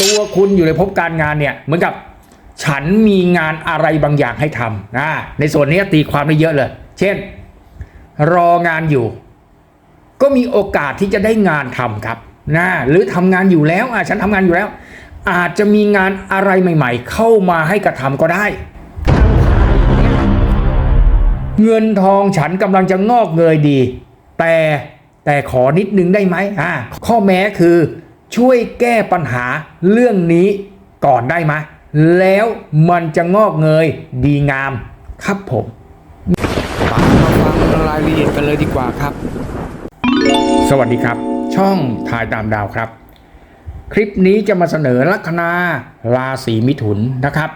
ตัวคุณอยู่ในภพการงานเนี่ยเหมือนกับฉันมีงานอะไรบางอย่างให้ทำนะในส่วนนี้ตีความได้เยอะเลย เช่น รองานอยู่ ก็มีโอกาสที่จะได้งานทำครับนะหรือทำงานอยู่แล้วอะฉันทำงานอยู่แล้ว อาจจะมีงานอะไรใหม่ ๆ เข้ามาให้กระทำก็ได้ เงินทองฉันกำลังจะงอกเงยดี แต่แต่ขอนิดนึงได้ไหมอ่าข้อแม้คือ ช่วยแก้ปัญหาเรื่องนี้ก่อนได้ไหมแล้วมันจะงอกเงยดีงามครับผม มาฟังรายละเอียดกันเลยดีกว่าครับ สวัสดีครับ ช่องทายตามดาวครับ คลิปนี้จะมาเสนอลัคนาราศีมิถุนนะครับ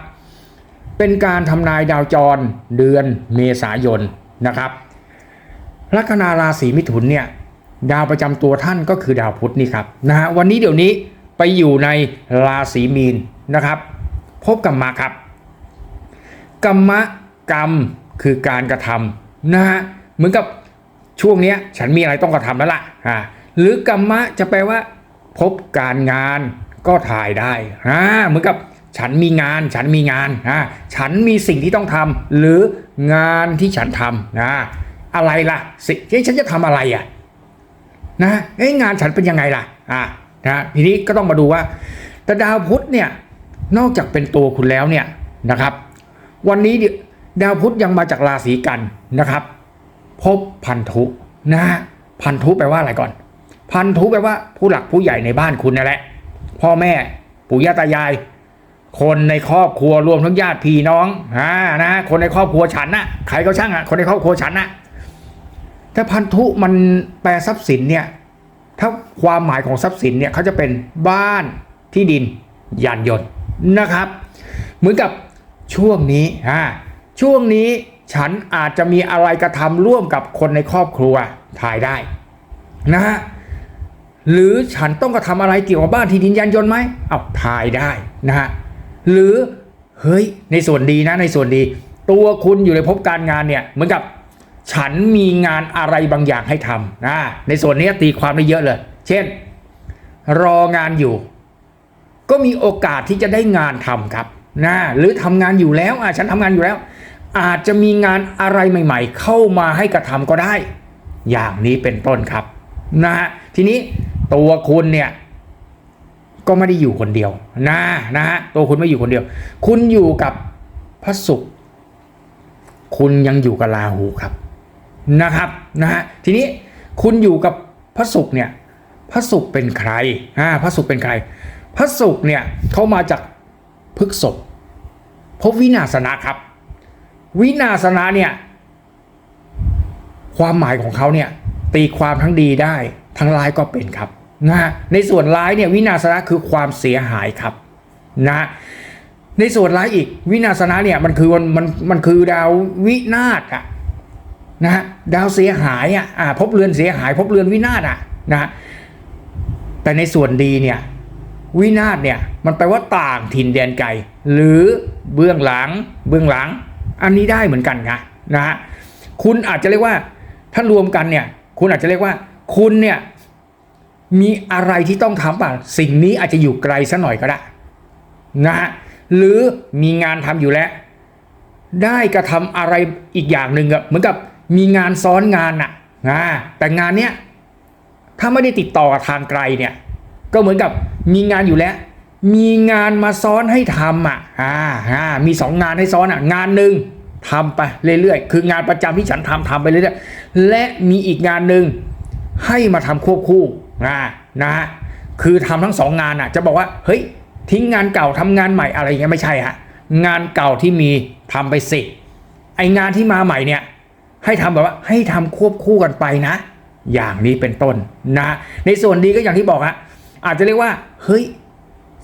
เป็นการทำนายดาวจรเดือนเมษายนนะครับลัคนาราศีมิถุนเนี่ย ดาวประจำตัวท่านก็คือดาวพุธนี่ครับนะฮะวันนี้เดี๋ยวนี้ไปอยู่ในราศีมีนนะครับ พบกับมาครับกรรมะกรรมคือการกระทำนะฮะเหมือนกับช่วงนี้ฉันมีอะไรต้องกระทำแล้วล่ะอ่าหรือกรรมะจะแปลว่า พบการงานก็ถ่ายได้อ่าเหมือนกับฉันมีงาน ฉันมีงานอ่าฉันมีสิ่งที่ต้องทำหรืองานที่ฉันทำนะอะไรล่ะสิเฮ้ยฉันจะทำอะไรอะ นะงานฉันเป็นยังไงล่ะอ่านะทีนี้ก็ต้องมาดูว่าแต่ดาวพุธเนี่ยนอกจากเป็นตัวคุณแล้วเนี่ยนะครับ วันนี้เดียวดาวพุธยังมาจากราศีกันนะครับพบพันธุนะฮะพันธุแปลว่าอะไรก่อน พันธุแปลว่าผู้หลักผู้ใหญ่ในบ้านคุณนั่นแหละ พ่อแม่ปู่ย่าตายาย คนในครอบครัวรวมทั้งญาติพี่น้องอ่านะคนในครอบครัวฉันนะใครก็ช่างอะคนในครอบครัวฉันนะ ถ้าพันธุมันแปลทรัพย์สินเนี่ยถ้าความหมายของทรัพย์สินเนี่ยเขาจะเป็นบ้านที่ดินยานยนต์นะครับ เหมือนกับช่วงนี้อ่าช่วงนี้ฉันอาจจะมีอะไรกระทำร่วมกับคนในครอบครัวถ่ายได้นะฮะหรือฉันต้องกระทำอะไรเกี่ยวกับบ้านที่ดินยานยนต์ไหมเอาถ่ายได้นะฮะหรือเฮ้ยในส่วนดีนะในส่วนดี ตัวคุณอยู่ในภพการงานเนี่ยเหมือนกับ ฉันมีงานอะไรบางอย่างให้ทำนะในส่วนนี้ตีความได้เยอะเลย เช่น รองานอยู่ ก็มีโอกาสที่จะได้งานทำครับนะหรือทำงานอยู่แล้วอะฉันทำงานอยู่แล้ว อาจจะมีงานอะไรใหม่ ๆ เข้ามาให้กระทำก็ได้ อย่างนี้เป็นต้นครับนะฮะทีนี้ตัวคุณเนี่ยก็ไม่ได้อยู่คนเดียวนะนะฮะตัวคุณไม่อยู่คนเดียว คุณอยู่กับพระศุกร์คุณยังอยู่กับราหูครับ นะครับนะฮะทีนี้คุณอยู่กับพระศุกร์เนี่ยพระศุกร์เป็นใครอ่าพระศุกร์เป็นใคร พระศุกร์เนี่ยเขามาจากพฤกษบพบวินาศนะครับ วินาศนะเนี่ยความหมายของเขาเนี่ยตีความทั้งดีได้ทั้งร้ายก็เป็นครับนะฮะในส่วนร้ายเนี่ยวินาศนะคือความเสียหายครับนะฮะในส่วนร้ายอีกวินาศนะเนี่ยมันคือมันมันมันคือดาววินาศอะ นะดาวเสียหายอะอ่าพบเรือนเสียหาย พบเรือนวินาศอะนะแต่ในส่วนดีเนี่ยวินาศเนี่ยมันแปลว่าต่างถิ่นแดนไกลหรือเบื้องหลังเบื้องหลัง อันนี้ได้เหมือนกันนะนะฮะคุณอาจจะเรียกว่าถ้ารวมกันเนี่ยคุณอาจจะเรียกว่าคุณเนี่ยมีอะไรที่ต้องทำป่ะสิ่งนี้อาจจะอยู่ไกลซะหน่อยก็ได้นะฮะหรือมีงานทำอยู่แล้ว ได้กระทำอะไรอีกอย่างหนึ่งอะเหมือนกับ มีงานซ้อนงานอะนะแต่งานเนี้ยถ้าไม่ได้ติดต่อทางไกลเนี่ยก็เหมือนกับมีงานอยู่แล้ว มีงานมาซ้อนให้ทำอะอ่าอ่ามีสองงานให้ซ้อนอะงานหนึ่งทำไปเรื่อยๆคืองานประจำที่ฉันทำทำไปเรื่อยๆและมีอีกงานหนึ่งให้มาทำควบคู่นะนะฮะคือทำทั้งสองงานอะจะบอกว่าเฮ้ยทิ้งงานเก่าทำงานใหม่อะไรอย่างเงี้ยไม่ใช่ฮะงานเก่าที่มีทำไปสิไองานที่มาใหม่เนี่ย ให้ทำแบบว่าให้ทำควบคู่กันไปนะ อย่างนี้เป็นต้นนะในส่วนดีก็อย่างที่บอกฮะอาจจะเรียกว่า เฮ้ย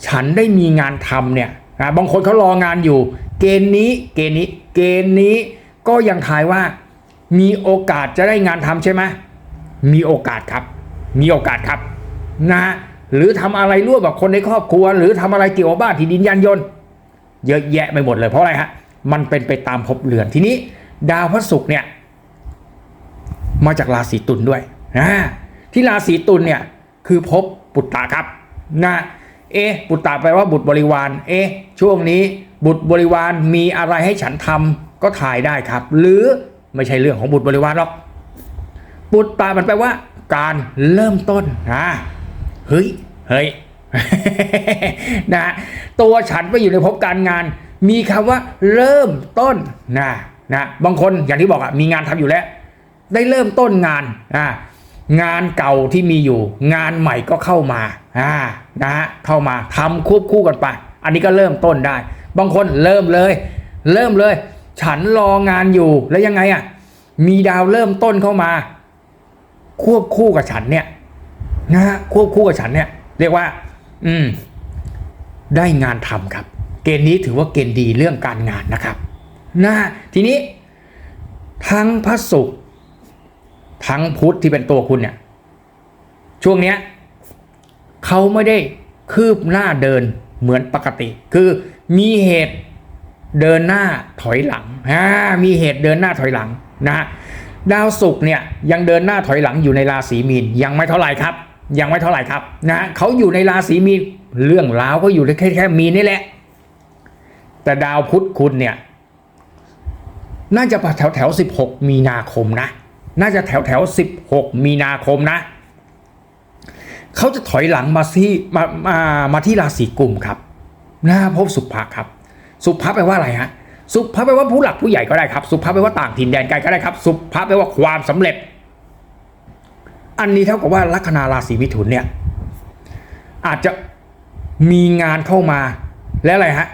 ฉันได้มีงานทำเนี่ยนะบางคนเขารองานอยู่ เกณฑ์นี้เกณฑ์นี้เกณฑ์นี้ก็ยังทายว่า มีโอกาสจะได้งานทำใช่ไหมมีโอกาสครับ มีโอกาสครับนะหรือทำอะไรร่วมกับคนในครอบครัว หรือทำอะไรเกี่ยวกับบ้านที่ดินยานยนต์ เยอะแยะไปหมดเลยเพราะอะไรฮะมันเป็นไปตามภพเรือนทีนี้ ดาวพระศุกร์เนี่ย มาจากราศีตุลด้วยนะที่ราศีตุลเนี่ยคือภพปุตตะครับนะเอ๊ะบุตตาแปลว่าบุตรบริวารเอ๊ช่วงนี้บุตรบริวารมีอะไรให้ฉันทำก็ถ่ายได้ครับ หรือไม่ใช่เรื่องของบุตรบริวารหรอกบุตตามันแปลว่า การเริ่มต้นนะเฮ้ยเฮ้ยนะตัวฉันไปอยู่ในภพการงาน มีคำว่าเริ่มต้นนะนะบางคนอย่างที่บอกอะมีงานทำอยู่แล้ว ได้เริ่มต้นงานอ่างานเก่าที่มีอยู่ งานใหม่ก็เข้ามาอ่านะฮะเข้ามาทำควบคู่กันไป อันนี้ก็เริ่มต้นได้ บางคนเริ่มเลย เริ่มเลย ฉันรองานอยู่แล้วยังไงอะมีดาวเริ่มต้นเข้ามา ควบคู่กับฉันเนี่ยนะฮะควบคู่กับฉันเนี่ยเรียกว่า อืม ได้งานทำครับ เกณฑ์นี้ถือว่าเกณฑ์ดีเรื่องการงานนะครับนะทีนี้ ทั้งพระศุกร์ ทั้งพุธที่เป็นตัวคุณเนี่ย ช่วงเนี้ยเขาไม่ได้คืบหน้าเดินเหมือนปกติ คือมีเหตุเดินหน้าถอยหลังอ่ามีเหตุเดินหน้าถอยหลังนะฮะดาวศุกร์เนี่ยยังเดินหน้าถอยหลังอยู่ในราศีมีนยังไม่เท่าไหร่ครับ ยังไม่เท่าไหร่ครับนะเขาอยู่ในราศีมีนเรื่องราวก็อยู่ในแค่แค่มีนนี่แหละ แต่ดาวพุธคุณเนี่ย น่าจะแถวแถวสิบหกมีนาคมนะ น่าจะแถวแถวสิบหกมีนาคมนะ เขาจะถอยหลังมาที่มามามาที่ราศีกุมครับหน้าพบสุภะครับ สุภะแปลว่าอะไรฮะสุภะแปลว่าผู้หลักผู้ใหญ่ก็ได้ครับ สุภะแปลว่าต่างถิ่นแดนไกลก็ได้ครับ สุภะแปลว่าความสำเร็จ อันนี้เท่ากับว่าลัคนาราศีมิถุนเนี่ยอาจจะมีงานเข้ามาและอะไรฮะ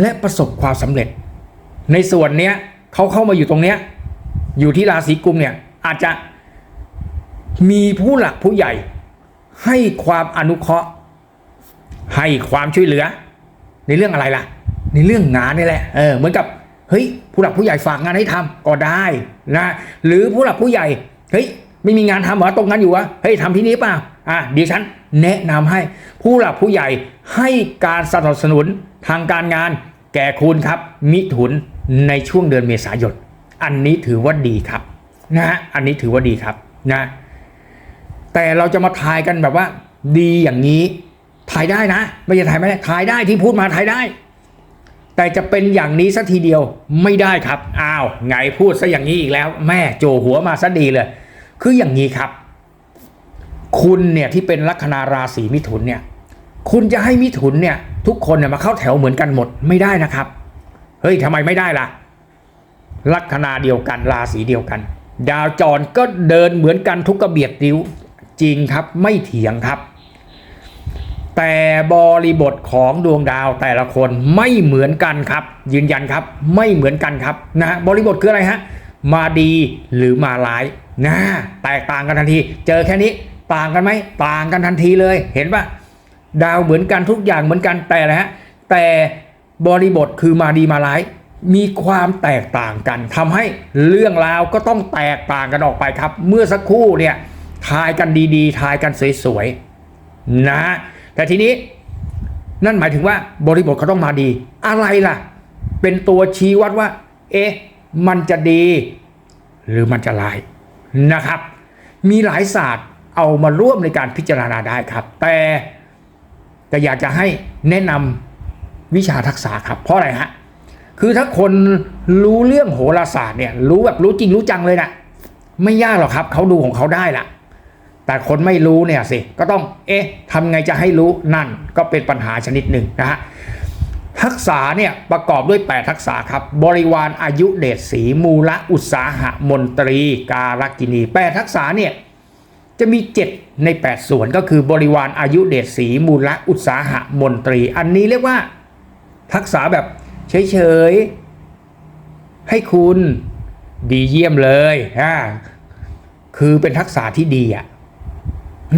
และประสบความสำเร็จ ในส่วนเนี้ยเขาเข้ามาอยู่ตรงเนี้ยอยู่ที่ราศีกุมเนี่ย อาจจะมีผู้หลักผู้ใหญ่ ให้ความอนุเคราะห์ ให้ความช่วยเหลือ ในเรื่องอะไรล่ะ ในเรื่องงานนี่แหละเออเหมือนกับเฮ้ยผู้หลักผู้ใหญ่ฝากงานให้ทำก็ได้นะหรือผู้หลักผู้ใหญ่เฮ้ยไม่มีงานทำเหรอตรงนั้นอยู่วะเฮ้ยทำที่นี้เปล่าอะเดี๋ยวฉันแนะนำให้ผู้หลักผู้ใหญ่ให้การสนับสนุนทางการงาน แก่คุณครับ มิถุนในช่วงเดือนเมษายนอันนี้ถือว่าดีครับ นะฮะอันนี้ถือว่าดีครับนะ แต่เราจะมาทายกันแบบว่า ดีอย่างนี้ทายได้นะ ไม่ใช่ทายไม่ได้ทายได้ที่พูดมาทายได้ แต่จะเป็นอย่างนี้สัทีเดียวไม่ได้ครับอ้าวไงพูดซะอย่างนี้อีกแล้ว แม่โจหัวมาซะดีเลย คืออย่างนี้ครับ คุณเนี่ยที่เป็นลัคนาราศีมิถุนเนี่ย คุณจะให้มิถุนเนี่ย ทุกคนเนี่ยมาเข้าแถวเหมือนกันหมดไม่ได้นะครับ เฮ้ยทำไมไม่ได้ล่ะลัคนาเดียวกันราศีเดียวกัน ดาวจรก็เดินเหมือนกันทุกกระเบียดนิ้วจริงครับไม่เถียงครับ แต่บริบทของดวงดาวแต่ละคนไม่เหมือนกันครับ ยืนยันครับไม่เหมือนกันครับนะฮะบริบทคืออะไรฮะมาดีหรือมาร้ายนะแตกต่างกันทันที เจอแค่นี้ต่างกันไหมต่างกันทันทีเลยเห็นปะดาวเหมือนกันทุกอย่างเหมือนกันแต่อะไรฮะแต่บริบทคือมาดีมาร้าย มีความแตกต่างกันทำให้เรื่องราวก็ต้องแตกต่างกันออกไปครับ เมื่อสักครู่เนี่ยทายกันดีๆ ทายกันสวยๆนะแต่ทีนี้นั่นหมายถึงว่าบริบทเขาต้องมาดี อะไรล่ะ เป็นตัวชี้วัดว่า เอ๊ะมันจะดี หรือมันจะลายนะครับ มีหลายศาสตร์เอามาร่วมในการพิจารณาได้ครับ แต่แต่อยากจะให้แนะนำวิชาทักษะครับ เพราะอะไรฮะ คือถ้าคนรู้เรื่องโหราศาสตร์เนี่ย รู้แบบรู้จริงรู้จังเลยนะไม่ยากหรอกครับเขาดูของเขาได้ละแต่คนไม่รู้เนี่ยสิก็ต้องเอ๊ะทำไงจะให้รู้นั่นก็เป็นปัญหาชนิดหนึ่งนะฮะทักษะเนี่ยประกอบด้วย 8 ทักษะครับ บริวารอายุเดชสีมูละอุตสาหะมนตรี การกินี 8 ทักษะเนี่ยจะมี 7 ใน 8 ส่วนก็คือบริวารอายุเดชสีมูละอุตสาหะมนตรี อันนี้เรียกว่าทักษะแบบ เฉยๆ ให้คุณดีเยี่ยมเลยอ่าคือเป็นทักษะที่ดีอะ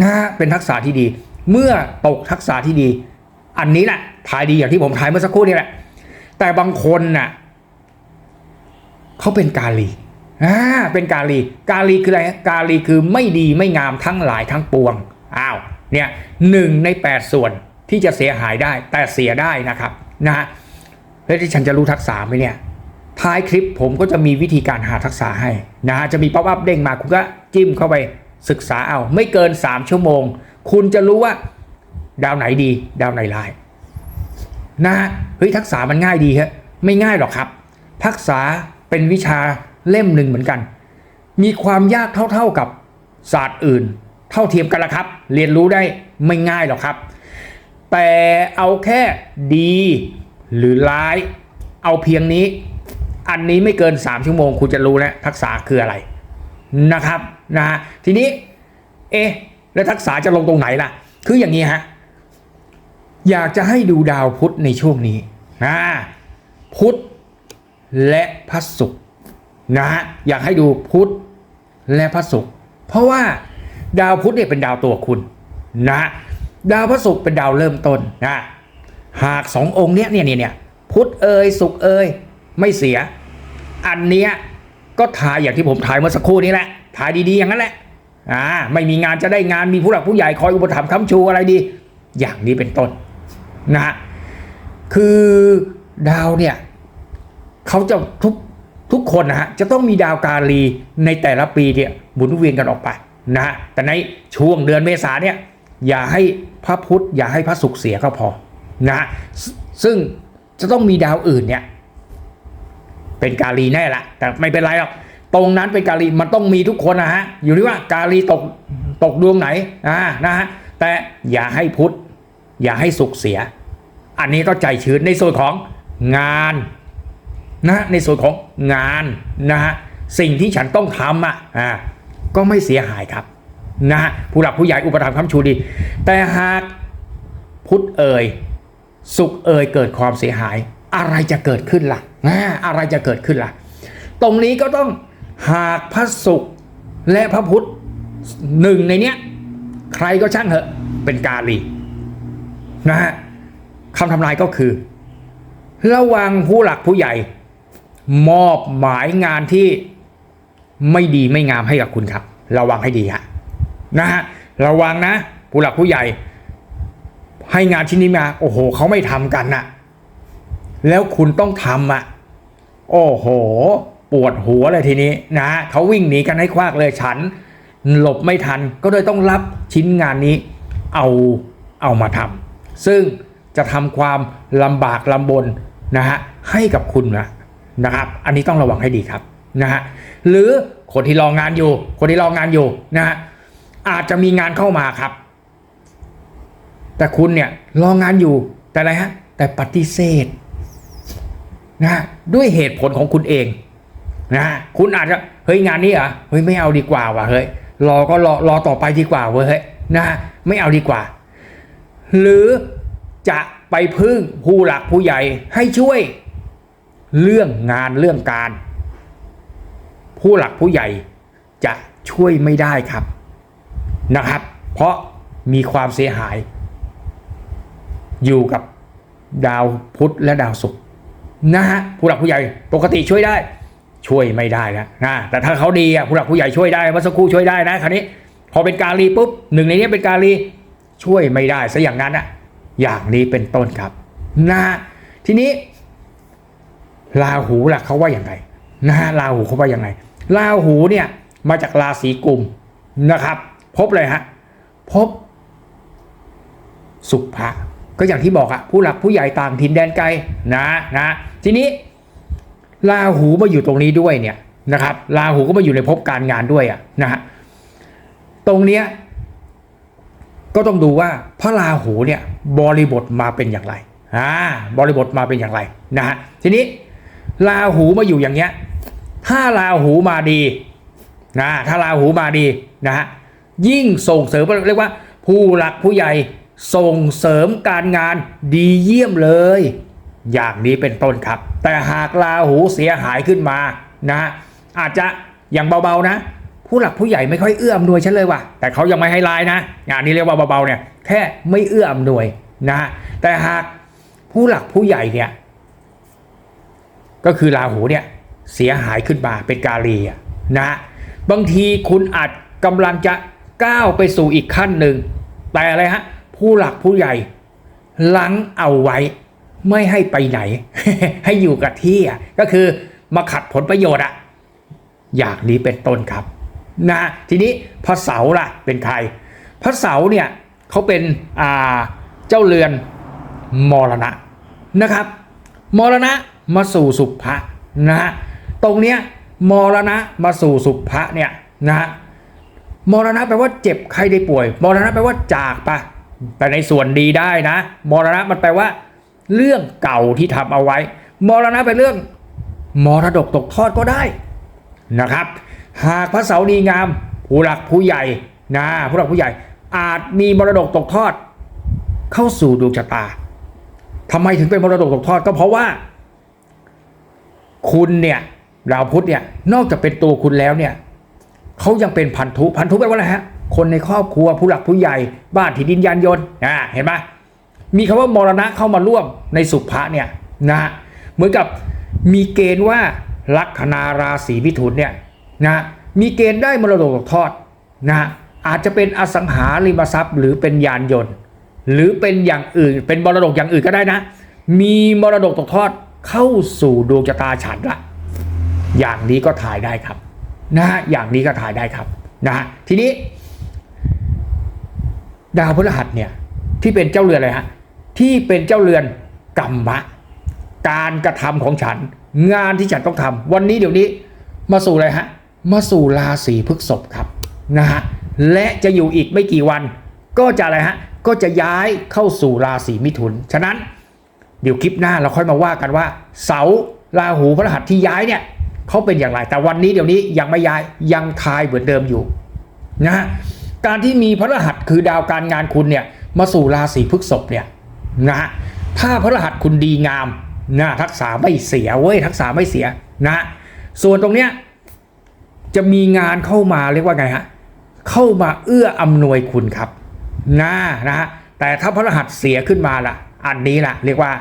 นะเป็นทักษะที่ดี เมื่อตกทักษะที่ดี อันนี้แหละทายดีอย่างที่ผมทายเมื่อสักครู่นี่แหละ แต่บางคนน่ะเขาเป็นกาลีอ่าเป็นกาลี กาลีคืออะไรกาลีคือไม่ดีไม่งามทั้งหลายทั้งปวงอ้าวเนี่ยหนึ่งในแปดส่วนที่จะเสียหายได้แต่เสียได้นะครับนะฮะ แล้วที่ฉันจะรู้ทักษะไหมเนี่ย ท้ายคลิปผมก็จะมีวิธีการหาทักษะให้นะฮะจะมีป๊อปอัพเด้งมาคุณก็จิ้มเข้าไปศึกษาเอาไม่เกิน 3 ชั่วโมง คุณจะรู้ว่าดาวไหนดี ดาวไหนร้ายนะฮะเฮ้ยทักษะมันง่ายดีฮะไม่ง่ายหรอกครับ ทักษะเป็นวิชาเล่มหนึ่งเหมือนกัน มีความยากเท่าๆกับศาสตร์อื่น เท่าเทียมกันละครับ เรียนรู้ได้ไม่ง่ายหรอกครับ แต่เอาแค่ดี หรือร้าย เอาเพียงนี้ อันนี้ไม่เกิน 3 ชั่วโมง คุณจะรู้แล้วทักษะคืออะไรนะครับนะฮะทีนี้ เอ๊แล้วทักษะจะลงตรงไหนล่ะ คืออย่างนี้ฮะอยากจะให้ดูดาวพุธในช่วงนี้นะพุธและพระศุกร์นะฮะอยากให้ดูพุธและพระศุกร์เพราะว่าดาวพุธเนี่ยเป็นดาวตัวคุณนะดาวพระศุกร์เป็นดาวเริ่มต้นนะ หากสององค์เนี้ยเนี่ยเนี่ยเนี่ยพุทธเอยศุกร์เอยไม่เสีย อันเนี้ยก็ทายอย่างที่ผมทายเมื่อสักครู่นี้แหละทายดีๆอย่างนั้นแหละอ่าไม่มีงานจะได้งานมีผู้หลักผู้ใหญ่คอยอุปถัมภ์ค้ำชูอะไรดี อย่างนี้เป็นต้นนะฮะคือดาวเนี่ยเขาจะทุกทุกคนนะฮะจะต้องมีดาวการีในแต่ละปีเนี่ยหมุนเวียนกันออกไปนะฮะแต่ในช่วงเดือนเมษาเนี่ยอย่าให้พระพุธอย่าให้พระศุกร์เสียก็พอ นะฮะซึ่งจะต้องมีดาวอื่นเนี่ยเป็นการีแน่ละ แต่ไม่เป็นไรหรอกตรงนั้นเป็นการีมันต้องมีทุกคนนะฮะอยู่ที่ว่าการีตกตกดวงไหนนะฮะแต่อย่าให้พุทธอย่าให้สุขเสีย อันนี้ก็ใจชื้นในส่วนของงานนะในส่วนของงานนะฮะสิ่งที่ฉันต้องทำอะอ่าก็ไม่เสียหายครับนะฮะผู้หลักผู้ใหญ่อุปถัมภ์คำชูดี แต่หากพุทธเอ่ย สุขเอ่ยเกิดความเสียหาย อะไรจะเกิดขึ้นล่ะอ่าอะไรจะเกิดขึ้นล่ะ ตรงนี้ก็ต้องหากพระศุกร์และพระพุธหนึ่งในเนี้ยใครก็ช่างเถอะเป็นกาลีนะฮะคำทำนายก็คือ ระวังผู้หลักผู้ใหญ่ มอบหมายงานที่ไม่ดีไม่งามให้กับคุณครับ ระวังให้ดีฮะนะฮะระวังนะ ผู้หลักผู้ใหญ่ ให้งานชิ้นนี้มา โอ้โหเขาไม่ทำกันน่ะ แล้วคุณต้องทำอะ โอ้โห ปวดหัวเลยทีนี้นะเขาวิ่งหนีกันให้ควักเลยฉัน หลบไม่ทันก็เลยต้องรับชิ้นงานนี้ เอาเอามาทำซึ่งจะทำความลำบากลำบนนะฮะให้กับคุณนะนะครับ อันนี้ต้องระวังให้ดีครับนะฮะหรือคนที่รองงานอยู่ คนที่รองานอยู่นะฮะอาจจะมีงานเข้ามาครับ แต่คุณเนี่ยรองานอยู่แต่อะไรฮะแต่ปฏิเสธนะฮะด้วยเหตุผลของคุณเองนะคุณอาจจะเฮ้ยงานนี้อะเฮ้ยไม่เอาดีกว่าว่ะเฮ้ยรอก็รอรอต่อไปดีกว่าเว้ยเฮ้ยนะฮะไม่เอาดีกว่า หรือจะไปพึ่งผู้หลักผู้ใหญ่ให้ช่วย เรื่องงานเรื่องการ ผู้หลักผู้ใหญ่จะช่วยไม่ได้ครับนะครับ เพราะมีความเสียหาย อยู่กับดาวพุธและดาวศุกร์นะฮะผู้หลักผู้ใหญ่ปกติช่วยได้ ช่วยไม่ได้แล้วนะแต่ถ้าเขาดีอะผู้หลักผู้ใหญ่ช่วยได้เมื่อสักครู่ช่วยได้นะคราวนี้ พอเป็นกาลีปุ๊บหนึ่งในนี้เป็นกาลีช่วยไม่ได้ซะอย่างนั้นอะอย่างนี้เป็นต้นครับนะฮะทีนี้ลาหูล่ะเขาว่าอย่างไรนะฮะลาหูเขาว่าอย่างไรลาหูเนี่ยมาจากราศีกุมนะครับ พบเลยฮะพบสุภะ ก็อย่างที่บอกอะผู้หลักผู้ใหญ่ต่างถิ่นแดนไกลนะนะทีนี้ลาหูมาอยู่ตรงนี้ด้วยเนี่ยนะครับลาหูก็มาอยู่ในภพการงานด้วยอะนะฮะตรงเนี้ยก็ต้องดูว่าพระราหูเนี่ยบริบทมาเป็นอย่างไรอ่าบริบทมาเป็นอย่างไรนะฮะทีนี้ราหูมาอยู่อย่างเงี้ยถ้าราหูมาดีนะถ้าราหูมาดีนะฮะยิ่งส่งเสริมเรียกว่าผู้หลักผู้ใหญ่ ส่งเสริมการงานดีเยี่ยมเลย อย่างนี้เป็นต้นครับ แต่หากราหูเสียหายขึ้นมานะอาจจะอย่างเบาๆนะ ผู้หลักผู้ใหญ่ไม่ค่อยเอื้ออำนวยฉันเลยว่ะแต่เขายังไม่ให้ลายนะงานนี้เรียกว่าเบาๆเนี่ยแค่ไม่เอื้ออำนวยนะแต่หากผู้หลักผู้ใหญ่เนี่ยก็คือราหูเนี่ยเสียหายขึ้นมาเป็นกาลีนะบางทีคุณอาจกำลังจะก้าวไปสู่อีกขั้นหนึ่งแต่อะไรฮะ ผู้หลักผู้ใหญ่ลังเอาไว้ ไม่ให้ไปไหน ให้อยู่กับที่อะก็คือมาขัดผลประโยชน์อะอย่างนี้เป็นต้นครับนะทีนี้พระเสาร์ล่ะเป็นใครพระเสาร์เนี่ยเขาเป็นอ่าเจ้าเรือนมรณะนะครับ มรณะมาสู่สุภะนะฮะตรงเนี้ยมรณะมาสู่สุภะเนี่ยนะฮะมรณะแปลว่าเจ็บใครได้ป่วย มรณะแปลว่าจากปะ แต่ในส่วนดีได้นะมรณะมันแปลว่า เรื่องเก่าที่ทำเอาไว้มรณะเป็นเรื่องมรดกตกทอดก็ได้นะครับ หากพระเสาดีงาม ผู้หลักผู้ใหญ่นะผู้หลักผู้ใหญ่ อาจมีมรดกตกทอด เข้าสู่ดวงชะตาทำไมถึงเป็นมรดกตกทอดก็เพราะว่า คุณเนี่ยดาพุทธเนี่ยนอกจากเป็นตัวคุณแล้วเนี่ยเขายังเป็นพันธุพันธุแปลว่าอะไรฮะ คนในครอบครัวผู้หลักผู้ใหญ่ บ้านที่ดินยานยนต์อ่าเห็นไหมมีคำว่ามรณะเข้ามาร่วมในสุภะเนี่ยนะฮะเหมือนกับมีเกณฑ์ว่าลัคนาราศีมิถุนเนี่ยนะมีเกณฑ์ได้มรดกตกทอดนะอาจจะเป็นอสังหาริมทรัพย์ หรือเป็นยานยนต์ หรือเป็นอย่างอื่น เป็นมรดกอย่างอื่นก็ได้นะ มีมรดกตกทอดเข้าสู่ดวงชะตาฉันละอย่างนี้ก็ถ่ายได้ครับนะฮะอย่างนี้ก็ถ่ายได้ครับนะฮะทีนี้ ดาวพฤหัสเนี่ยที่เป็นเจ้าเรือนอะไรฮะที่เป็นเจ้าเรือนกรรมะ การกระทำของฉัน งานที่ฉันต้องทำวันนี้เดี๋ยวนี้มาสู่อะไรฮะมาสู่ราศีพฤษภครับนะฮะและจะอยู่อีกไม่กี่วัน ก็จะอะไรฮะก็จะย้ายเข้าสู่ราศีมิถุน ฉะนั้นเดี๋ยวคลิปหน้าเราค่อยมาว่ากันว่า เสาราหูพฤหัสที่ย้ายเนี่ยเขาเป็นอย่างไร แต่วันนี้เดี๋ยวนี้ยังไม่ย้ายยังทายเหมือนเดิมอยู่นะฮะ การที่มีพฤหัสคือดาวการงานคุณเนี่ยมาสู่ราศีพฤษภเนี่ยนะฮะถ้าพฤหัสคุณดีงามนะทักษะไม่เสียเว้ยทักษะไม่เสียนะ ส่วนตรงเนี้ยจะมีงานเข้ามาเรียกว่าไงฮะเข้ามาเอื้ออำนวยคุณครับนะนะฮะแต่ถ้าพฤหัสเสียขึ้นมาล่ะ อันนี้ล่ะ เรียกว่า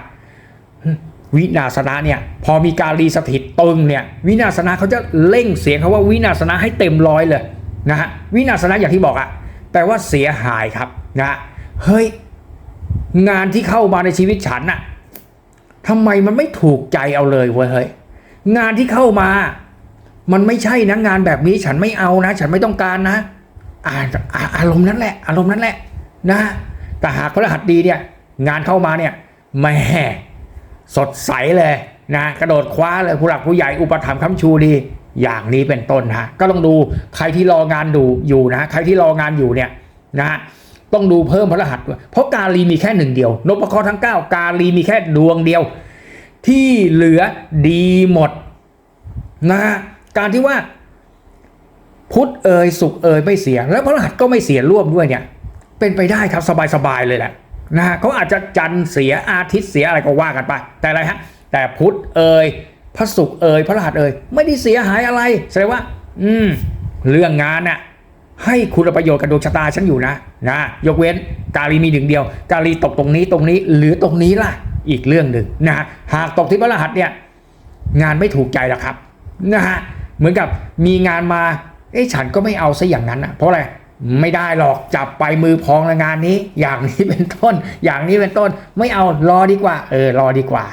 วินาสนะเนี่ยพอมีการรีสถิตตึงเนี่ยวินาสนะเขาจะเร่งเสียงเขาว่าวินาสนะให้เต็มร้อยเลย นะฮะวินาสนะอย่างที่บอกอะแปลว่าเสียหายครับนะเฮ้ยงานที่เข้ามาในชีวิตฉันน่ะทำไมมันไม่ถูกใจเอาเลยเว้ยเฮ้ยงานที่เข้ามา มันไม่ใช่นะงานแบบนี้ฉันไม่เอานะ ฉันไม่ต้องการนะอาอาอารมณ์นั้นแหละ อารมณ์นั้นแหละนะแต่หากพระรหัสดีเนี่ยงานเข้ามาเนี่ยแม่สดใสเลยนะกระโดดคว้าเลยผู้หลักผู้ใหญ่อุปถัมภ์ค้ำชูดี อย่างนี้เป็นต้นฮะก็ต้องดูใครที่รองานดูอยู่นะใครที่รองานอยู่เนี่ยนะต้องดูเพิ่มพระรหัสด้วยเพราะกาลีมีแค่หนึ่งเดียวนพเคราะห์ทั้ง 9 กาลีมีแค่ดวงเดียว ที่เหลือดีหมดนะการที่ว่าพุทธเอยสุขเอยไม่เสีย แล้วพระรหัสก็ไม่เสียร่วมด้วยเนี่ย เป็นไปได้ครับสบายๆเลยแหละนะฮะเขาอาจจะจันเสียอาทิตย์เสียอะไรก็ว่ากันไป แต่อะไรฮะแต่พุทธเอย พระศุกร์เอยพระรหัสเอยไม่ได้เสียหายอะไรแสดงว่า อืม เรื่องงานน่ะให้คุณประโยชน์กับดวงชะตาฉันอยู่นะนะยกเว้นกาลีมีหนึ่งเดียว กาลีตกตรงนี้ตรงนี้หรือตรงนี้ล่ะ อีกเรื่องหนึ่งนะหากตกที่พระรหัสเนี่ย งานไม่ถูกใจหรอกครับนะฮะเหมือนกับมีงานมาเอ๊ะฉันก็ไม่เอาซะอย่างนั้นนะเพราะอะไรไม่ได้หรอกจับไปมือพองในงานนี้ อย่างนี้เป็นต้น อย่างนี้เป็นต้น ไม่เอารอดีกว่า เออรอดีกว่า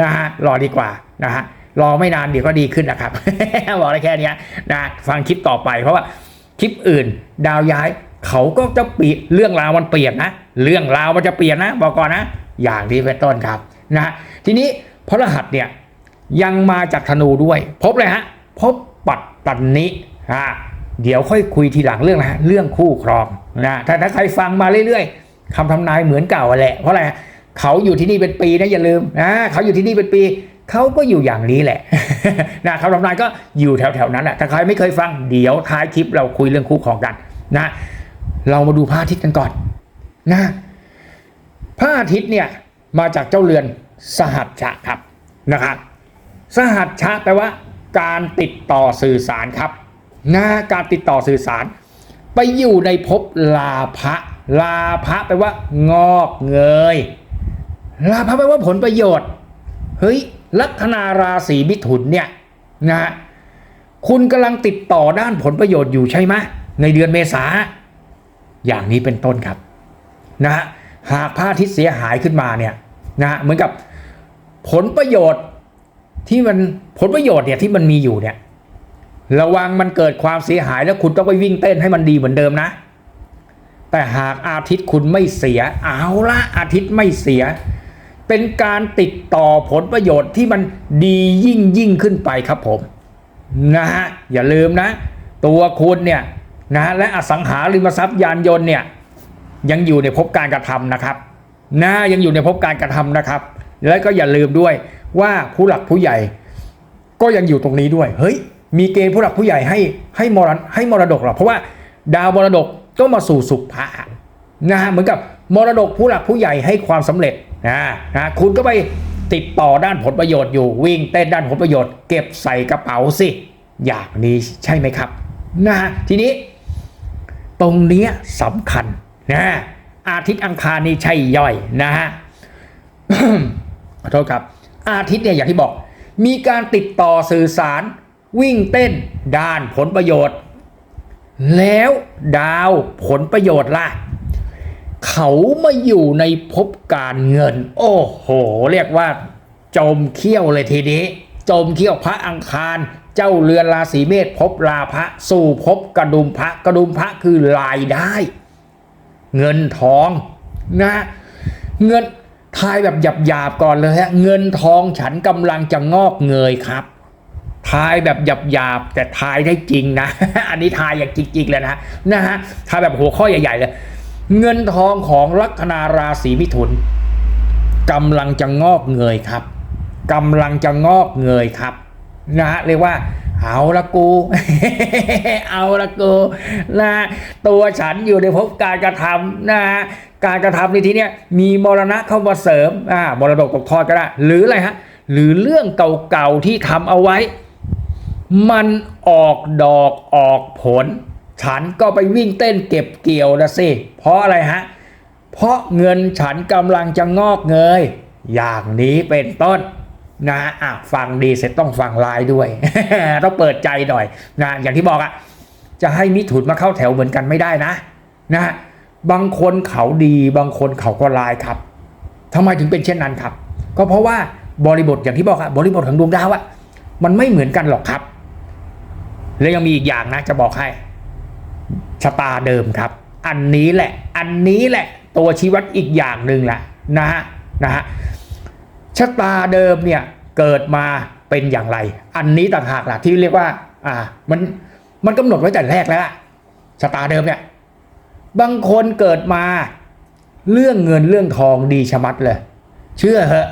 นะฮะรอดีกว่านะฮะ รอไม่นานเดี๋ยวก็ดีขึ้นนะครับ บอกได้แค่นี้นะฟังคลิปต่อไปเพราะว่าคลิปอื่น ดาวย้ายเขาก็จะเปลี่ยนเรื่องราวมันเปลี่ยนนะ เรื่องราวมันจะเปลี่ยนนะบอกก่อนนะ อย่างนี้เป็นต้นครับนะทีนี้พระรหัสเนี่ยยังมาจากธนูด้วย พบเลยฮะพบปัตตันนิอ่าเดี๋ยวค่อยคุยทีหลังเรื่องอะไรฮะเรื่องคู่ครองนะถ้าถ้าใครฟังมาเรื่อยๆคำทำนายเหมือนเก่าแหละเพราะอะไรเขาอยู่ที่นี่เป็นปีนะอย่าลืมนะเขาอยู่ที่นี่เป็นปี เขาก็อยู่อย่างนี้แหละนะคำทำนายก็อยู่แถวๆนั้นแหละถ้าใครไม่เคยฟังเดี๋ยวท้ายคลิปเราคุยเรื่องคู่ครองกันนะ เรามาดูพระอาทิตย์กันก่อนนะพระอาทิตย์เนี่ยมาจากเจ้าเรือนสหัชชะครับนะครับสหัชชะแปลว่าการติดต่อสื่อสารครับนะการติดต่อสื่อสาร ไปอยู่ในภพลาภะลาภะแปลว่างอกเงยลาภะแปลว่าผลประโยชน์ เฮ้ย ลัคนาราศีมิถุนเนี่ยนะคุณกำลังติดต่อด้านผลประโยชน์อยู่ใช่ไหมในเดือนเมษา อย่างนี้เป็นต้นครับนะฮะหากพระอาทิตย์เสียหายขึ้นมาเนี่ยนะฮะเหมือนกับผลประโยชน์ที่มันผลประโยชน์เนี่ยที่มันมีอยู่เนี่ยระวังมันเกิดความเสียหายแล้วคุณต้องไปวิ่งเต้นให้มันดีเหมือนเดิมนะ แต่หากอาทิตย์คุณไม่เสียเอาละอาทิตย์ไม่เสีย เป็นการติดต่อผลประโยชน์ที่มันดียิ่งยิ่งขึ้นไปครับผมนะฮะอย่าลืมนะ ตัวคุณเนี่ยนะและอสังหาริมทรัพย์ยานยนต์เนี่ยยังอยู่ในภพการกระทำนะครับนะยังอยู่ในภพการกระทำนะครับ แล้วก็อย่าลืมด้วยว่าผู้หลักผู้ใหญ่ ก็ยังอยู่ตรงนี้ด้วยเฮ้ยมีเกณฑ์ผู้หลักผู้ใหญ่ให้ให้มรให้มรดกหรอเพราะว่าดาวมรดกก็มาสู่สุภะนะฮะเหมือนกับมรดกผู้หลักผู้ใหญ่ให้ความสำเร็จ นะนะคุณก็ไปติดต่อด้านผลประโยชน์อยู่วิ่งเต้นด้านผลประโยชน์ เก็บใส่กระเป๋าสิอย่างนี้ใช่ไหมครับนะฮะทีนี้ ตรงเนี้ยสำคัญนะอาทิตย์อังคารนี่ใช่ย่อยนะฮะขอโทษครับ อาทิตย์เนี่ยอย่างที่บอก มีการติดต่อสื่อสาร วิ่งเต้นด้านผลประโยชน์ แล้วดาวผลประโยชน์ล่ะ เขามาอยู่ในภพการเงิน โอ้โห เรียกว่า จมเขี้ยวเลยทีนี้ จมเขี้ยวพระอังคาร เจ้าเรือนราศีเมษภพราพระสู่ภพกระดุมพระกระดุมพระคือรายได้ เงินทองนะ เงินทายแบบหยาบๆก่อนเลยฮะเงินทองฉันกำลังจะงอกเงยครับทายแบบหยาบๆแต่ทายได้จริงนะ อันนี้ทายอย่างจริงๆเลยนะนะฮะทายแบบหัวข้อใหญ่ๆเลย เงินทองของลัคนาราศีมิถุนกำลังจะงอกเงยครับกำลังจะงอกเงยครับนะฮะเรียกว่าเอาละกู เอาละกูนะตัวฉันอยู่ในภพการกระทำนะฮะการกระทำในที่นี้มีมรณะเข้ามาเสริมอ่ามรดกตกทอดก็ได้ หรืออะไรฮะ หรือเรื่องเก่าๆที่ทำเอาไว้ มันออกดอกออกผล ฉันก็ไปวิ่งเต้นเก็บเกี่ยวนะสิ เพราะอะไรฮะ เพราะเงินฉันกำลังจะงอกเงย อย่างนี้เป็นต้นนะอะฟังดีเสร็จต้องฟังลายด้วย ต้องเปิดใจหน่อยนะอย่างที่บอกอะจะให้มิถุนมาเข้าแถวเหมือนกันไม่ได้นะนะบางคนเขาดีบางคนเขาก็ลายครับทำไมถึงเป็นเช่นนั้นครับ ก็เพราะว่าบริบทอย่างที่บอกอะบริบทของดวงดาวอะมันไม่เหมือนกันหรอกครับ แล้วยังมีอีกอย่างนะจะบอกให้ ชะตาเดิมครับ อันนี้แหละ อันนี้แหละตัวชี้วัดอีกอย่างหนึ่งแหละนะฮะนะฮะชะตาเดิมเนี่ยเกิดมาเป็นอย่างไร อันนี้ต่างหากล่ะที่เรียกว่า อ่า มันมันกำหนดไว้แต่แรกแล้วชะตาเดิมเนี่ยบางคนเกิดมาเรื่องเงินเรื่องทองดีชะมัดเลย เชื่อเหอะ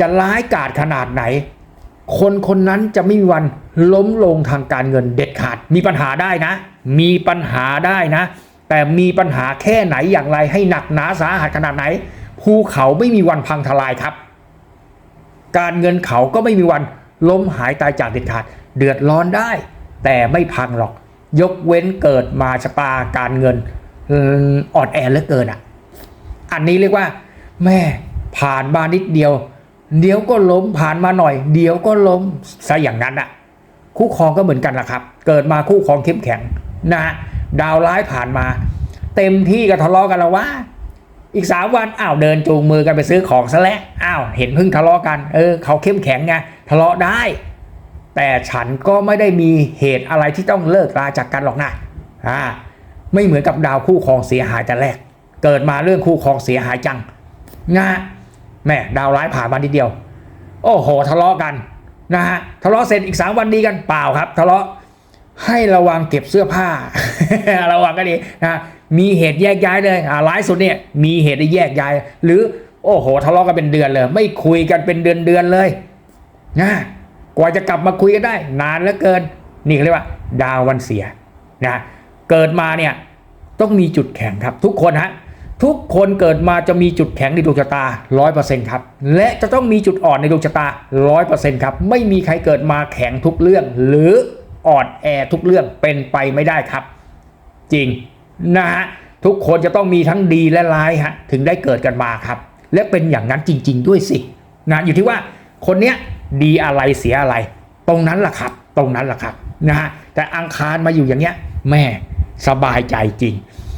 จะร้ายกาจขนาดไหน คนคนนั้นจะไม่มีวันล้มลงทางการเงินเด็ดขาด มีปัญหาได้นะ มีปัญหาได้นะ แต่มีปัญหาแค่ไหนอย่างไรให้หนักหนาสาหัสขนาดไหนภูเขาไม่มีวันพังทลายครับ การเงินเขาก็ไม่มีวันล้มหายตายจากเด็ดขาด เดือดร้อนได้ แต่ไม่พังหรอก ยกเว้นเกิดมาชะตาการเงินอออ่อนแอเหลือเกินอะ อันนี้เรียกว่า แม่ผ่านมานิดเดียว เดี๋ยวก็ล้มผ่านมาหน่อย เดี๋ยวก็ล้มซะอย่างนั้นอะคู่ครองก็เหมือนกันละครับ เกิดมาคู่ครองเข้มแข็งนะฮะดาวร้ายผ่านมา เต็มที่ก็ทะเลาะกันแล้วว่าอีกสามวันอ้าวเดินจูงมือกันไปซื้อของซะแล้วอ้าวเห็นเพิ่งทะเลาะกันเออเขาเข้มแข็งไงทะเลาะได้ แต่ฉันก็ไม่ได้มีเหตุอะไรที่ต้องเลิกราจากกันหรอกนะอ่าไม่เหมือนกับดาวคู่ครองเสียหายแต่แรก เกิดมาเรื่องคู่ครองเสียหายจังนะ แม่ดาวร้ายผ่านมานิดเดียว โอ้โหทะเลาะกันนะฮะทะเลาะเสร็จอีกสามวันดีกันเปล่าครับ ทะเลาะให้ระวังเก็บเสื้อผ้า ระวังก็ดีนะมีเหตุแยกย้ายเลยอ่าร้ายสุดเนี่ยมีเหตุได้แยกย้าย หรือโอ้โหทะเลาะกันเป็นเดือนเลย ไม่คุยกันเป็นเดือนเดือนเลยนะกว่าจะกลับมาคุยกันได้ นานเหลือเกิน นี่เรียกว่า ดาววันเสียนะเกิดมาเนี่ยต้องมีจุดแข็งครับทุกคนฮะ ทุกคนเกิดมาจะมีจุดแข็งในดวงชะตา 100%ครับ และจะต้องมีจุดอ่อนในดวงชะตา 100%ครับ ไม่มีใครเกิดมาแข็งทุกเรื่อง หรืออ่อนแอทุกเรื่องเป็นไปไม่ได้ครับ จริงนะฮะ ทุกคนจะต้องมีทั้งดีและร้ายฮะ ถึงได้เกิดกันมาครับ และเป็นอย่างนั้นจริง ๆ ด้วยสิ นะ อยู่ที่ว่าคนเนี้ยดีอะไรเสียอะไร ตรงนั้นแหละครับ ตรงนั้นแหละครับ นะฮะ แต่อังคารมาอยู่อย่างเงี้ย แม่สบายใจจริง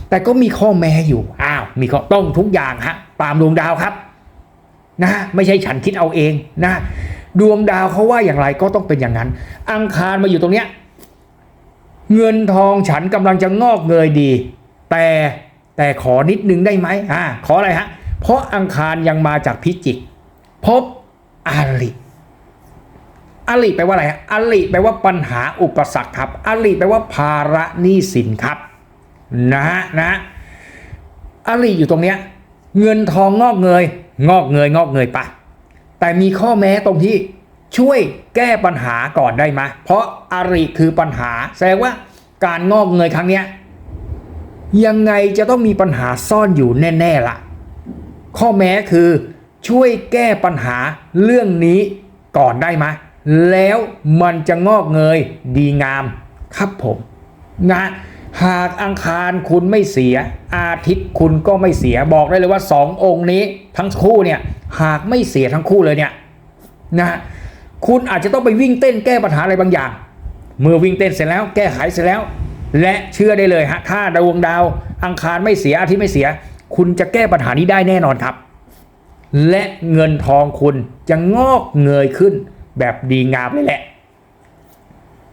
แต่ก็มีข้อแม้อยู่ อ้าว มีข้อต้องทุกอย่างฮะ ตามดวงดาวครับ นะไม่ใช่ฉันคิดเอาเองนะ ดวงดาวเขาว่าอย่างไรก็ต้องเป็นอย่างนั้น อังคารมาอยู่ตรงเนี้ย เงินทองฉันกำลังจะงอกเงยดี แต่แต่ขอนิดนึงได้ไหมอ่า ขออะไรฮะ เพราะอังคารยังมาจากพิจิก พบอาริอาริแปลว่าอะไรฮะอาริแปลว่าปัญหาอุปสรรคครับอาริแปลว่าภาระหนี้สินครับ นะฮะนะอาริอยู่ตรงเนี้ยเงินทองงอกเงย งอกเงยงอกเงยปะแต่มีข้อแม้ตรงที่ช่วยแก้ปัญหาก่อนได้ไหมเพราะอาริคือปัญหา แสดงว่าการงอกเงยครั้งเนี้ยยังไงจะต้องมีปัญหาซ่อนอยู่แน่ๆละ่ะ ข้อแม้คือช่วยแก้ปัญหาเรื่องนี้ก่อนได้ไหมแล้วมันจะงอกเงยดีงามครับผมนะ หากอังคารคุณไม่เสีย อาทิตย์คุณก็ไม่เสียบอกได้เลยว่าสององค์นี้ทั้งคู่เนี่ยหากไม่เสียทั้งคู่เลยเนี่ยนะคุณอาจจะต้องไปวิ่งเต้นแก้ปัญหาอะไรบางอย่าง เมื่อวิ่งเต้นเสร็จแล้วแก้ไขเสร็จแล้ว และเชื่อได้เลยฮะถ้าดวงดาว อังคารไม่เสียอาทิตย์ไม่เสีย คุณจะแก้ปัญหานี้ได้แน่นอนครับ และเงินทองคุณจะงอกเงยขึ้นแบบดีงามเลยแหละ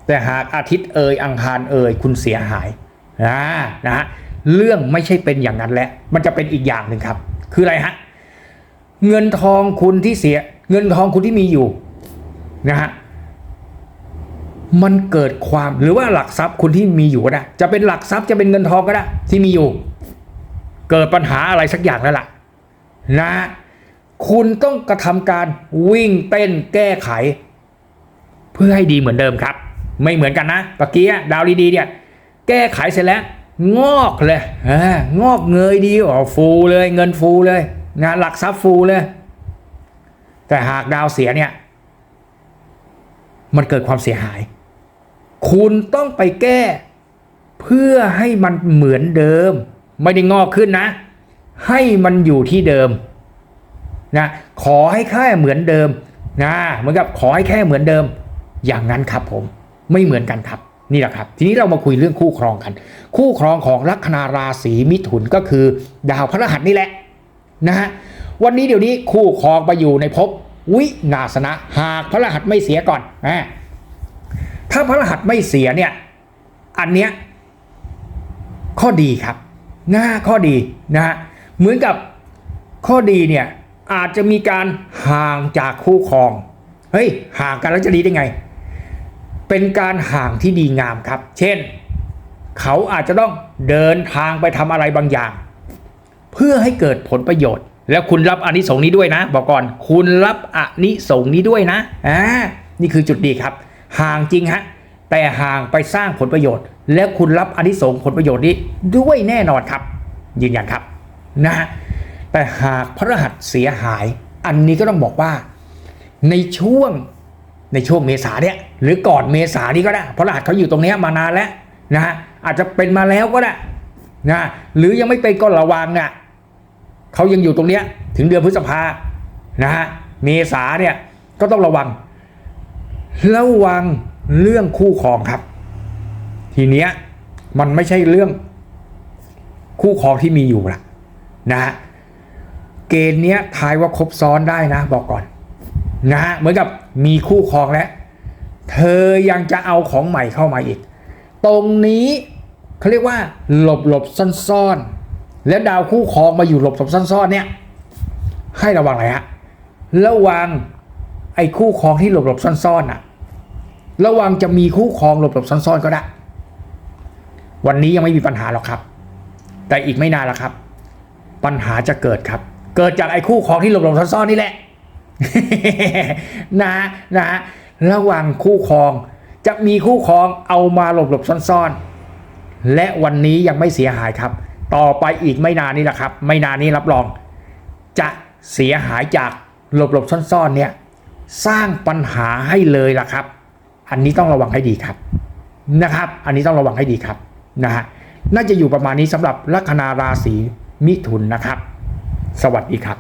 แต่หากอาทิตย์เอ่ยอังคารเอ่ยคุณเสียหาย นะนะฮะเรื่องไม่ใช่เป็นอย่างนั้นแหละมันจะเป็นอีกอย่างหนึ่งครับ คืออะไรฮะเงินทองคุณที่เสีย เงินทองคุณที่มีอยู่นะฮะมันเกิดความหรือว่าหลักทรัพย์คุณที่มีอยู่ก็ได้จะเป็นหลักทรัพย์จะเป็นเงินทองก็ได้ที่มีอยู่ เกิดปัญหาอะไรสักอย่างแล้วล่ะนะคุณต้องกระทำการวิ่งเต้นแก้ไข เพื่อให้ดีเหมือนเดิมครับ ไม่เหมือนกันนะปะกี้ดาวดีๆเนี่ย แก้ไขเสร็จแล้ว งอกเลยองอกเงยดีอ๋อฟูเลย เงินฟูเลยงานหลักทรัพย์ฟูเลย แต่หากดาวเสียเนี่ย มันเกิดความเสียหาย คุณต้องไปแก้ เพื่อให้มันเหมือนเดิม ไม่ได้งอกขึ้นนะ ให้มันอยู่ที่เดิมนะขอให้แค่เหมือนเดิมนะเหมือนกับขอให้แค่เหมือนเดิม อย่างนั้นครับผมไม่เหมือนกันครับ นี่แหละครับ ทีนี้เรามาคุยเรื่องคู่ครองกัน คู่ครองของลัคนาราศีมิถุนก็คือ ดาวพฤหัสนี่แหละนะฮะวันนี้เดี๋ยวนี้คู่ครองไปอยู่ในภพวินาศนะหากพระรหัสไม่เสียก่อนอ่าถ้าพระรหัสไม่เสียเนี่ยอันเนี้ยข้อดีครับนะข้อดีนะฮะเหมือนกับข้อดีเนี่ยอาจจะมีการห่างจากคู่ครองเฮ้ยห่างกันแล้วจะดีได้ไง เป็นการห่างที่ดีงามครับ เช่น เขาอาจจะต้องเดินทางไปทำอะไรบางอย่าง เพื่อให้เกิดผลประโยชน์ แล้วคุณรับอนิสงส์นี้ด้วยนะ บอกก่อน คุณรับอนิสงส์นี้ด้วยนะอ่านี่คือจุดดีครับ ห่างจริงฮะแต่ห่างไปสร้างผลประโยชน์ และคุณรับอนิสงส์ผลประโยชน์นี้ด้วยแน่นอนครับ ยืนยันครับนะฮะแต่หากพระรหัสเสียหาย อันนี้ก็ต้องบอกว่า ในช่วง ในช่วงเมษาเนี่ยหรือก่อนเมษานี่ก็ได้ เพราะรหัสเขาอยู่ตรงเนี้ยมานานแล้วนะฮะอาจจะเป็นมาแล้วก็ได้นะหรือยังไม่เป็นก็ระวังอะเขายังอยู่ตรงเนี้ยถึงเดือนพฤษภานะฮะเมษาเนี่ยก็ต้องระวัง ระวังเรื่องคู่ครองครับ ทีเนี้ยมันไม่ใช่เรื่องคู่ครองที่มีอยู่ละนะฮะเกณฑ์เนี้ยทายว่าครบซ้อนได้นะ บอกก่อน นะฮะเหมือนกับมีคู่ครองแล้ว เธอยังจะเอาของใหม่เข้ามาอีก ตรงนี้เขาเรียกว่า หลบหลบซ่อนซ่อนๆแล้วดาวคู่ครองมาอยู่หลบหลบซ่อนซ่อนๆเนี่ยให้ระวังอะไรฮะระวังไอ้คู่ครองที่หลบหลบซ่อนซ่อนๆอะ ระวังจะมีคู่ครองหลบหลบซ่อนๆก็ได้ วันนี้ยังไม่มีปัญหาหรอกครับ แต่อีกไม่นานล้วครับ ปัญหาจะเกิดครับ เกิดจากไอ้คู่ครองที่หลบหลบซ่อนๆนี่แหละ นะนะระหว่างคู่ครอง จะมีคู่ครองเอามาหลบหลบซ่อนๆ และวันนี้ยังไม่เสียหายครับ ต่อไปอีกไม่นานนี้แหละครับ ไม่นานนี้รับรอง จะเสียหายจากหลบหลบซ่อนๆเนี่ยสร้างปัญหาให้เลยล่ะครับ อันนี้ต้องระวังให้ดีครับนะครับ อันนี้ต้องระวังให้ดีครับนะฮะน่าจะอยู่ประมาณนี้สำหรับลัคนาราศีมิถุนนะครับ สวัสดีครับ